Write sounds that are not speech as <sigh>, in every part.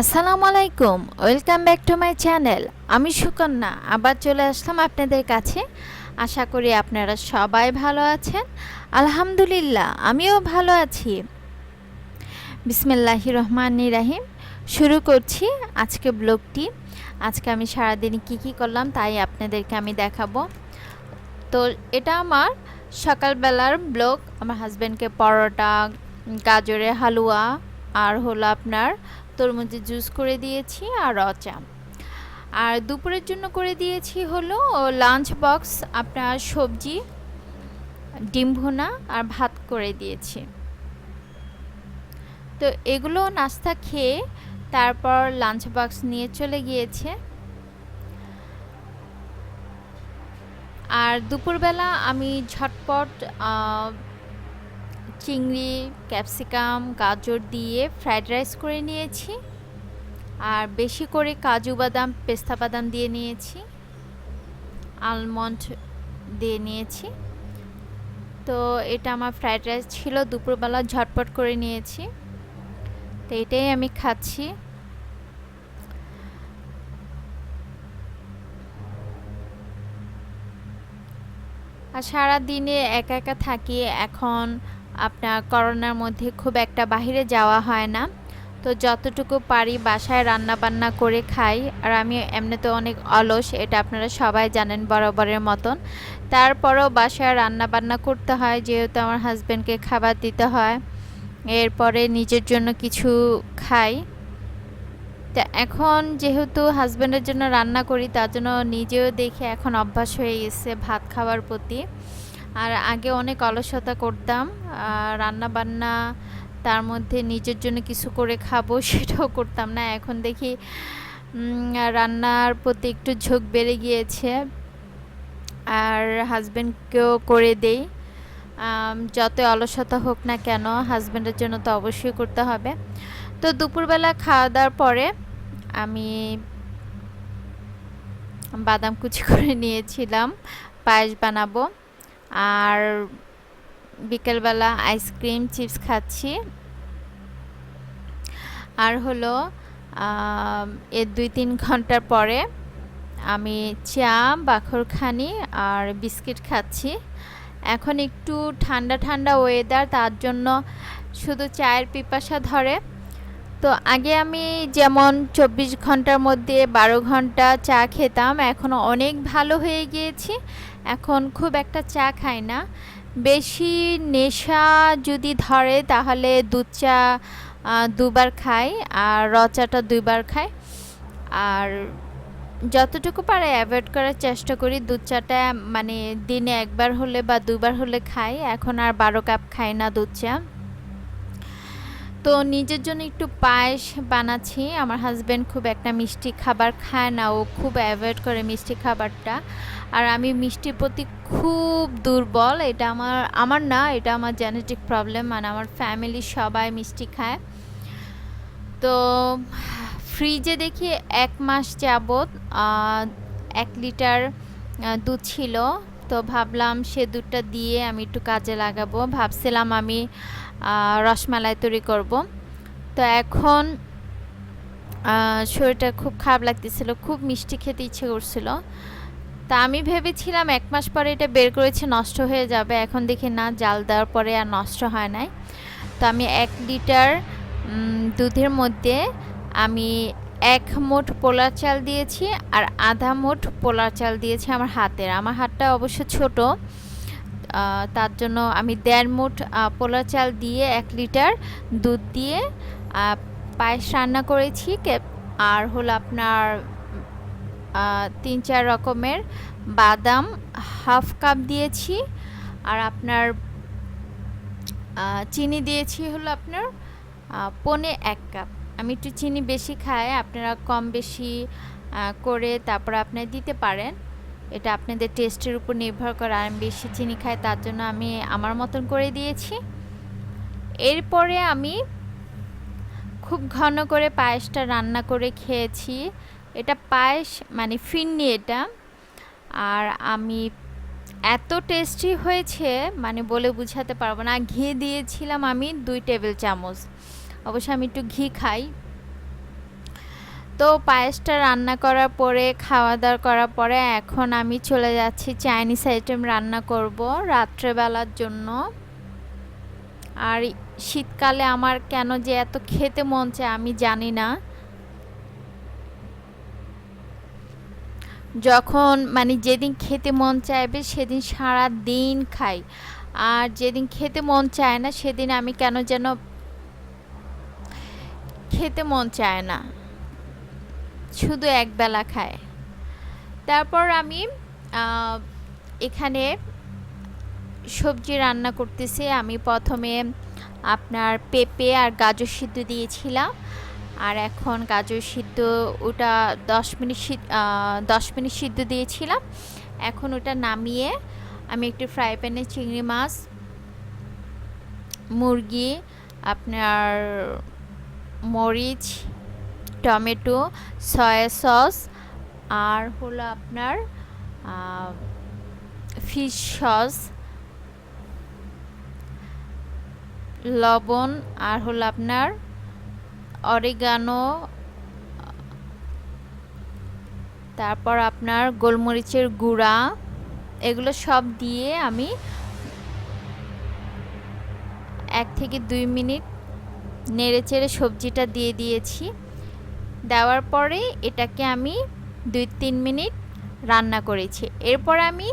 আসসালামু আলাইকুম, welcome back to my channel. আমি সুকন্যা, আবার চলে আসলাম আপনাদের কাছে। আশা করি আপনারা সবাই ভালো আছেন। আলহামদুলিল্লাহ, আমিও ভালো আছি। বিসমিল্লাহি রহমান রাহিম। শুরু করছি আজকে ব্লগটি। আজকে আমি সারাদিন কি কি করলাম তাই আপনাদেরকে আমি দেখাবো। তো এটা আমার সকালবেলার ব্লগ। আমার হাজব্যান্ডকে পরোটা গাজরের হালুয়া, আর হলো আপনার তরমুজের জুস করে দিয়েছি আর রচা আর দুপুরের জন্য করে দিয়েছি হলো লাঞ্চ বক্স, আপনার সবজি, ডিম ভুনা আর ভাত করে দিয়েছি। তো এগুলো নাস্তা খেয়ে তারপর লাঞ্চ বক্স নিয়ে চলে গিয়েছে। আর দুপুরবেলা আমি ঝটপট চিংড়ি, ক্যাপসিকাম, গাজর দিয়ে ফ্রাইড রাইস করে নিয়েছি। আর বেশি করে কাজু বাদাম, পেস্তা বাদাম দিয়ে নিয়েছি। আলমন্ড দিয়ে নিয়েছি। তো এটা আমার ফ্রাইড রাইস ছিল, দুপুরবেলা ঝটপট করে নিয়েছি। তো এটাই আমি খাচ্ছি। আর সারা দিনে একা একা থাকি, এখন আপনার করোনার মধ্যে খুব একটা বাহিরে যাওয়া হয় না। তো যতটুকু পারি বাসায় রান্না বান্না করে খাই। আর আমি এমনিতে অনেক অলস, এটা আপনারা সবাই জানেন বরাবরের মতন। তারপরেও বাসায় রান্না বান্না করতে হয়, যেহেতু আমার হাজব্যান্ডকে খাবার দিতে হয়। এরপরে নিজের জন্য কিছু খাই। তা এখন যেহেতু হাজব্যান্ডের জন্য রান্না করি, তার জন্য নিজেও দেখে এখন অভ্যাস হয়ে গেছে ভাত খাওয়ার প্রতি। আর আগে অনেক অলসতা করতাম রান্না বান্না তার মধ্যে নিজের জন্য কিছু করে খাব <laughs> সেটাও করতাম না। এখন দেখি রান্নার প্রতি একটু ঝোঁক বেড়ে গিয়েছে, আর হাজব্যান্ডকেও করে দেই। যত অলসতা হোক না কেন হাজব্যান্ডের জন্য তো অবশ্যই করতে হবে। তো দুপুরবেলা খাওয়া দাওয়ার পরে আমি বাদাম কুচি করে নিয়েছিলাম, পায়েস বানাবো। আর বিকেলবেলা আইসক্রিম চিপস খাচ্ছি। আর হলো এর দুই তিন ঘণ্টার পরে আমি চা, বাখরখানি আর বিস্কিট খাচ্ছি। এখন একটু ঠান্ডা ঠান্ডা ওয়েদার তার জন্য শুধু চায়ের পিপাসা ধরে। তো আগে আমি যেমন চব্বিশ ঘণ্টার মধ্যে বারো ঘণ্টা চা খেতাম, এখন অনেক ভালো হয়ে গিয়েছি। এখন খুব একটা চা খাই না। বেশি নেশা যদি ধরে, তাহলে দুধ চা দুবার খায় আর র চাটা দুইবার খায় আর যতটুকু পারে অ্যাভয়েড করার চেষ্টা করি। দুধ চাটা মানে দিনে একবার হলে বা দুবার হলে খাই। এখন আর বারো কাপ খাই না দুধ চা। তো নিজের জন্য একটু পায়েস বানাচ্ছি। আমার হাজব্যান্ড খুব একটা মিষ্টি খাবার খায় না, ও খুব অ্যাভয়েড করে মিষ্টি খাবারটা। আর আমি মিষ্টির প্রতি খুব দুর্বল, এটা আমার আমার না, এটা আমার জেনেটিক প্রবলেম মানে আমার ফ্যামিলির সবাই মিষ্টি খায়। তো ফ্রিজে দেখি এক মাস যাবৎ এক লিটার দুধ ছিল। তো ভাবলাম সে দুধটা দিয়ে আমি একটু কাজে লাগাবো। ভাবছিলাম আমি রসমালাই তৈরি করব। তো এখন শরীরটা খুব খারাপ লাগতেছিল, খুব মিষ্টি খেতে ইচ্ছে করছিল। তা আমি ভেবেছিলাম এক মাস পরে এটা বের করেছে, নষ্ট হয়ে যাবে। এখন দেখি না, জাল দেওয়ার পরে আর নষ্ট হয় নাই। তো আমি এক লিটার দুধের মধ্যে আমি এক মুঠ পোলার চাল দিয়েছি আর আধা মুঠ পোলার চাল দিয়েছি আমার হাতের। আমার হাতটা অবশ্য ছোট। তার জন্য আমি দেড় মুঠ পোলার চাল দিয়ে এক লিটার দুধ দিয়ে পায়েস রান্না করেছি। আর হলো আপনার তিন চার রকমের বাদাম হাফ কাপ দিয়েছি। আর আপনার চিনি দিয়েছি হলো আপনার পনে এক কাপ। আমি একটু চিনি বেশি খাই, আপনারা কম বেশি করে তারপর আপনি দিতে পারেন। এটা আপনাদের টেস্টের উপর নির্ভর করে আমি বেশি চিনি খাই, তার জন্য আমি আমার মতন করে দিয়েছি। এরপরে আমি খুব ঘন করে পায়েসটা রান্না করে খেয়েছি। এটা পায়েস মানে ফিরনি এটা। আর আমি এত টেস্টি হয়েছে মানে বলে বুঝাতে পারব না। ঘি দিয়েছিলাম আমি দুই টেবিল চামচ। অবশ্য আমি একটু ঘি খাই। তো পায়েসটা রান্না করার পরে খাওয়া দাওয়া করার পরে এখন আমি চলে যাচ্ছি চাইনিজ আইটেম রান্না করব রাত্রেবেলার জন্য। আর শীতকালে আমার কেন যে এত খেতে মন চায় আমি জানি না। যখন মানে যেদিন খেতে মন চাইবে সেদিন সারা দিন খাই। আর যেদিন খেতে মন চায় না সেদিন আমি কেন যেন খেতে মন চায় না। শুধু একবেলা খায়। তারপর আমি এখানে সবজি রান্না করতেছি। আমি প্রথমে আপনার পেঁপে আর গাজর সিদ্ধ দিয়েছিলাম। আর এখন গাজর সিদ্ধ ওটা দশ মিনিট দশ মিনিট সিদ্ধ দিয়েছিলাম। এখন ওটা নামিয়ে আমি একটি ফ্রাই প্যানে চিংড়ি মাছ, মুরগি, আপনার মরিচ টমেটো, সয়া সস, আর হলো আপনার ফিশ সস, লবণ, আর হলো আপনার অরিগানো, তারপর আপনার গোলমরিচের গুঁড়া, এগুলো সব দিয়ে আমি এক থেকে দুই মিনিট নেড়ে চেড়ে সবজিটা দিয়ে দিয়েছি। দেওয়ার পরে এটাকে আমি দুই তিন মিনিট রান্না করেছি। এরপর আমি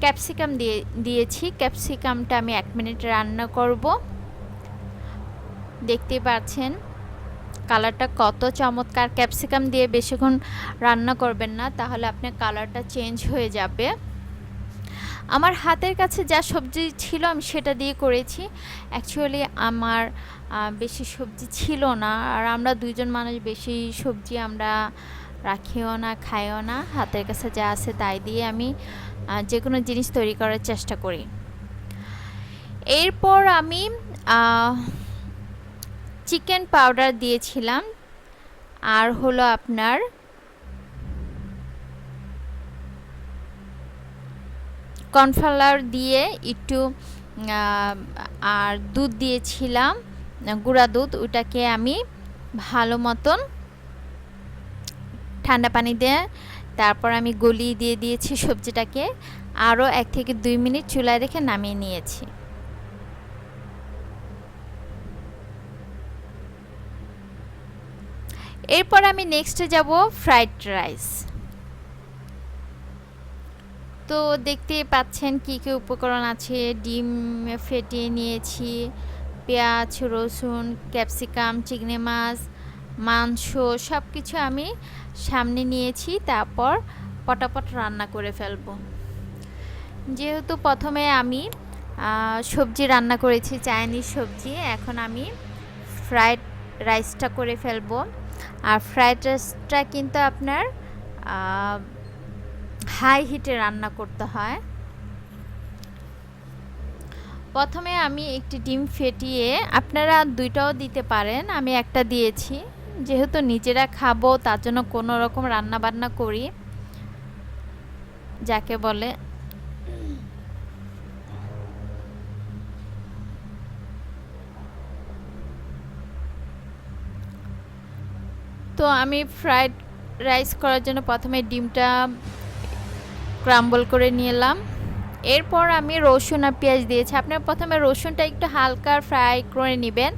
ক্যাপসিকাম দিয়ে, দিয়েছি। ক্যাপসিকামটা আমি এক মিনিট রান্না করব। দেখতে পাচ্ছেন কালারটা কত চমৎকার। ক্যাপসিকাম দিয়ে বেশিক্ষণ রান্না করবেন না, তাহলে আপনার কালারটা চেঞ্জ হয়ে যাবে। আমার হাতের কাছে যা সবজি ছিল আমি সেটা দিয়ে করেছি। অ্যাকচুয়ালি আমার বেশি সবজি ছিল না। আর আমরা দুইজন মানুষ বেশি সবজি আমরা রাখিও না, খাইও না। হাতের কাছে যা আছে তাই দিয়ে আমি যে কোনো জিনিস তৈরি করার চেষ্টা করি। এরপর আমি চিকেন পাউডার দিয়েছিলাম। আর হলো আপনার কর্নফ্লাওয়ার দিয়ে একটু আর দুধ দিয়েছিলাম, গুঁড়া দুধ, ওটাকে আমি ভালো মতন ঠান্ডা পানি দিয়ে, তারপর আমি গলিয়ে দিয়ে দিয়েছি সবজিটাকে, আরও এক থেকে দুই মিনিট চুলায় রেখে নামিয়ে নিয়েছি। এরপর আমি নেক্সটে যাব ফ্রাইড রাইস তো দেখতে পাচ্ছেন কি কি উপকরণ আছে। ডিম ফেটিয়ে নিয়েছি, পেঁয়াজ, রসুন, ক্যাপসিকাম, চিংড়ি মাছ, মাংস সব কিছু আমি সামনে নিয়েছি। তারপর পটাপট রান্না করে ফেলব। যেহেতু প্রথমে আমি সবজি রান্না করেছি, চাইনিজ সবজি, এখন আমি ফ্রাইড রাইসটা করে ফেলব। আর ফ্রাইড রাইসটা কিন্তু আপনার হাই হিটে রান্না করতে হয়। প্রথমে আমি একটি ডিম ফেটিয়ে, আপনারা দুইটাও দিতে পারেন, আমি একটা দিয়েছি। যেহেতু নিজেরা খাব, তার জন্য কোনো রকম রান্না বান্না করি, যাকে বলে তো আমি ফ্রাইড রাইস করার জন্য প্রথমে ডিমটা ক্রাম্বল করে নিলাম। এরপর আমি রসুন আর পেঁয়াজ দিয়েছি। আপনার প্রথমে রসুনটা একটু হালকা ফ্রাই করে নেবেন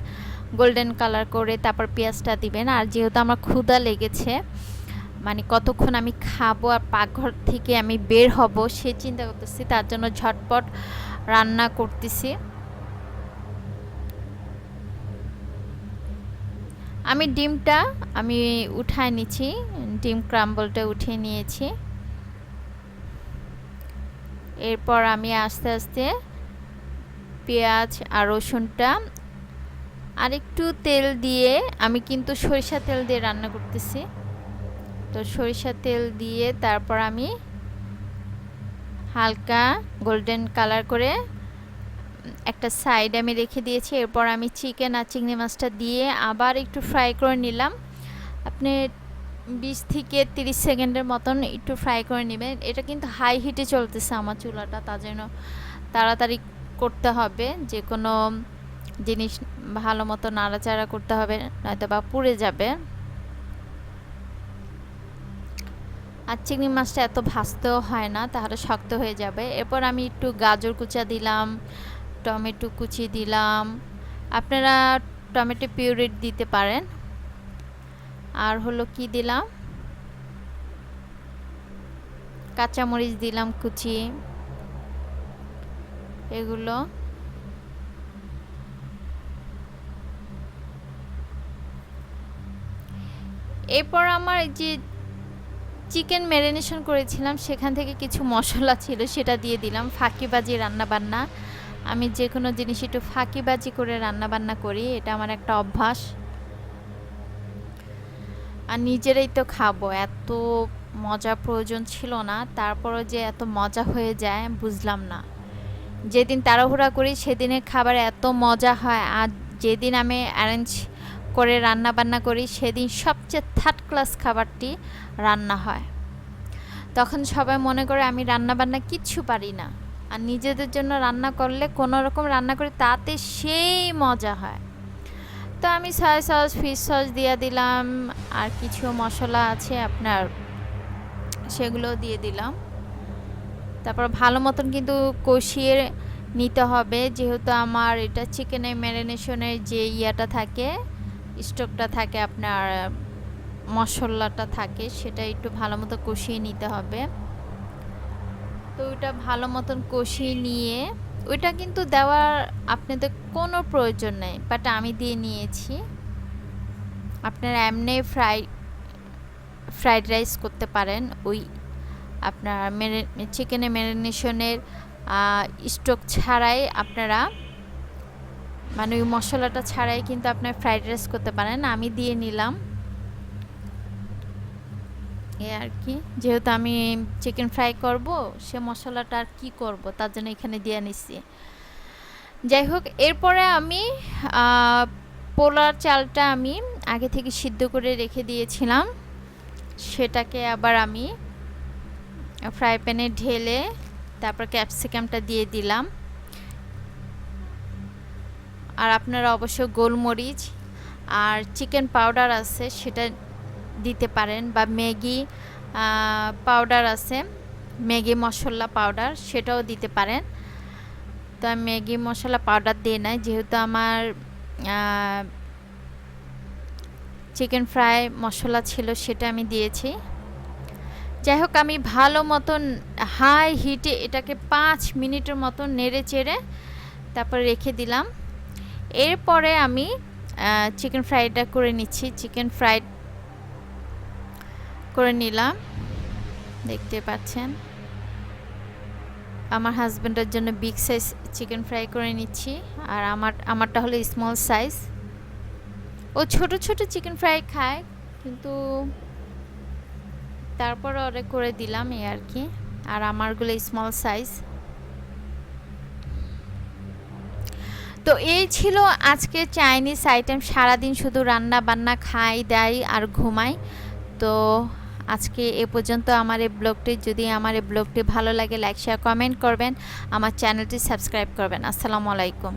গোল্ডেন কালার করে তারপর পেঁয়াজটা দিবেন। আর যেহেতু আমার ক্ষুদা লেগেছে মানে কতক্ষণ আমি খাব আর পাকঘর থেকে আমি বের হব সে চিন্তা করতেছি, তার জন্য ঝটপট রান্না করতেছি। আমি ডিমটা আমি উঠায় নিচ্ছি, ডিম ক্রাম্বলটা উঠিয়ে নিয়েছি। এরপর আমি আস্তে আস্তে পেঁয়াজ আর রসুনটা আর একটু তেল দিয়ে, আমি কিন্তু সরিষা তেল দিয়ে রান্না করতেছি। তো সরিষা তেল দিয়ে তারপর আমি হালকা গোল্ডেন কালার করে একটা সাইড আমি রেখে দিয়েছি। এরপর আমি চিকেন আর চিংড়ি মাছটা দিয়ে আবার একটু ফ্রাই করে নিলাম। আপনি বিশ থেকে তিরিশ সেকেন্ডের মতন একটু ফ্রাই করে নেবেন। এটা কিন্তু হাই হিটে চলতেছে আমার চুলাটা তার জন্য তাড়াতাড়ি করতে হবে। যে কোনো জিনিস ভালো মতো নাড়াচাড়া করতে হবে নয়তো বা পুড়ে যাবে। আর চিংড়ি মাছটা এত ভাজতেও হয় না, তাহলে শক্ত হয়ে যাবে। এরপর আমি একটু গাজর কুচা দিলাম, টমেটো কুচি দিলাম। আপনারা টমেটো পিউরি দিতে পারেন। আর হলো কি দিলাম? কাঁচামরিচ দিলাম, কুচি। এগুলো। এরপর আমার যে চিকেন ম্যারিনেশন করেছিলাম, সেখান থেকে কিছু মশলা ছিল, সেটা দিয়ে দিলাম। ফাঁকিবাজি রান্নাবান্না। আমি যে কোনো জিনিস একটু ফাঁকিবাজি করে রান্নাবান্না করি, এটা আমার একটা অভ্যাস। আর নিজেরাই তো খাব। এত মজা প্রয়োজন ছিল না। তারপরও যে এত মজা হয়ে যায় বুঝলাম না। যেদিন তাড়াহুড়া করি, সেদিনের খাবার এত মজা হয়। আর যেদিন আমি অ্যারেঞ্জ করে রান্না বান্না করি, সেদিন সবচেয়ে থার্ড ক্লাস খাবারটি রান্না হয়। তখন সবাই মনে করে আমি রান্না বান্না কিচ্ছু পারি না। আর নিজেদের জন্য রান্না করলে, কোনো রকম রান্না করি, তাতে সেই মজা হয়। তো আমি সয়া সস ফিশ সস দিয়ে দিলাম। আর কিছু মশলা আছে আপনার, সেগুলো দিয়ে দিলাম। তারপর ভালো মতন কিন্তু কষিয়ে নিতে হবে। যেহেতু আমার এটা চিকেনের ম্যারিনেশনের যে ইয়াটা থাকে, স্টোভটা থাকে, আপনার, মশলাটা থাকে, সেটা একটু ভালো মতো কষিয়ে নিতে হবে। তো ওইটা ভালো মতন কষিয়ে নিয়ে ওইটা কিন্তু দেওয়ার আপনাদের কোনো প্রয়োজন নেই বাট আমি দিয়ে নিয়েছি। আপনারা এমনি ফ্রাই ফ্রাইড রাইস করতে পারেন, ওই আপনার মেরে চিকেনের ম্যারিনেশনের স্টোক ছাড়াই আপনারা মানে ওই মশলাটা ছাড়াই কিন্তু আপনার ফ্রাইড রাইস করতে পারেন। আমি দিয়ে নিলাম। এ আর কি। যেহেতু আমি চিকেন ফ্রাই করব, সে মশলাটা আর কি করব, তার জন্য এখানে দিয়ে নিচ্ছি যাই হোক, এরপরে আমি পোলার চালটা আমি আগে থেকে সিদ্ধ করে রেখে দিয়েছিলাম। সেটাকে আবার আমি ফ্রাই প্যানে ঢেলে তারপর ক্যাপসিকামটা দিয়ে দিলাম। আর আপনারা অবশ্য গোলমরিচ আর চিকেন পাউডার আছে, সেটা দিতে পারেন বা ম্যাগি পাউডার আছে, ম্যাগি মশলা পাউডার সেটাও দিতে পারেন। তো আমি ম্যাগি মশলা পাউডার দিয়ে নাই, যেহেতু আমার চিকেন ফ্রাই মশলা ছিল সেটা আমি দিয়েছি। যাই হোক, আমি ভালো মতন হাই হিটে এটাকে পাঁচ মিনিটের মতন নেড়ে চেড়ে তারপর রেখে দিলাম। এরপরে আমি চিকেন ফ্রাইটা করে নিচ্ছি। চিকেন ফ্রাইড করে নিলাম। দেখতে পাচ্ছেন। আমার হাজব্যান্ডের জন্য বিগ সাইজ চিকেন ফ্রাই করে নিচ্ছি। আর আমার, আমারটা হলো স্মল সাইজ ও ছোট ছোট চিকেন ফ্রাই খায়, কিন্তু তারপর অর্ডার করে দিলাম এই আর কি। আর আমারগুলো স্মল সাইজ তো এই ছিল আজকে চাইনিজ আইটেম সারাদিন শুধু রান্না বান্না, খাই দেয় আর ঘুমাই। তো আজকে এ পর্যন্ত আমার এই ব্লগটি। যদি আমার এই ব্লগটি ভালো লাগে লাইক শেয়ার কমেন্ট করবেন। আমার চ্যানেলটি সাবস্ক্রাইব করবেন। আসসালামু আলাইকুম।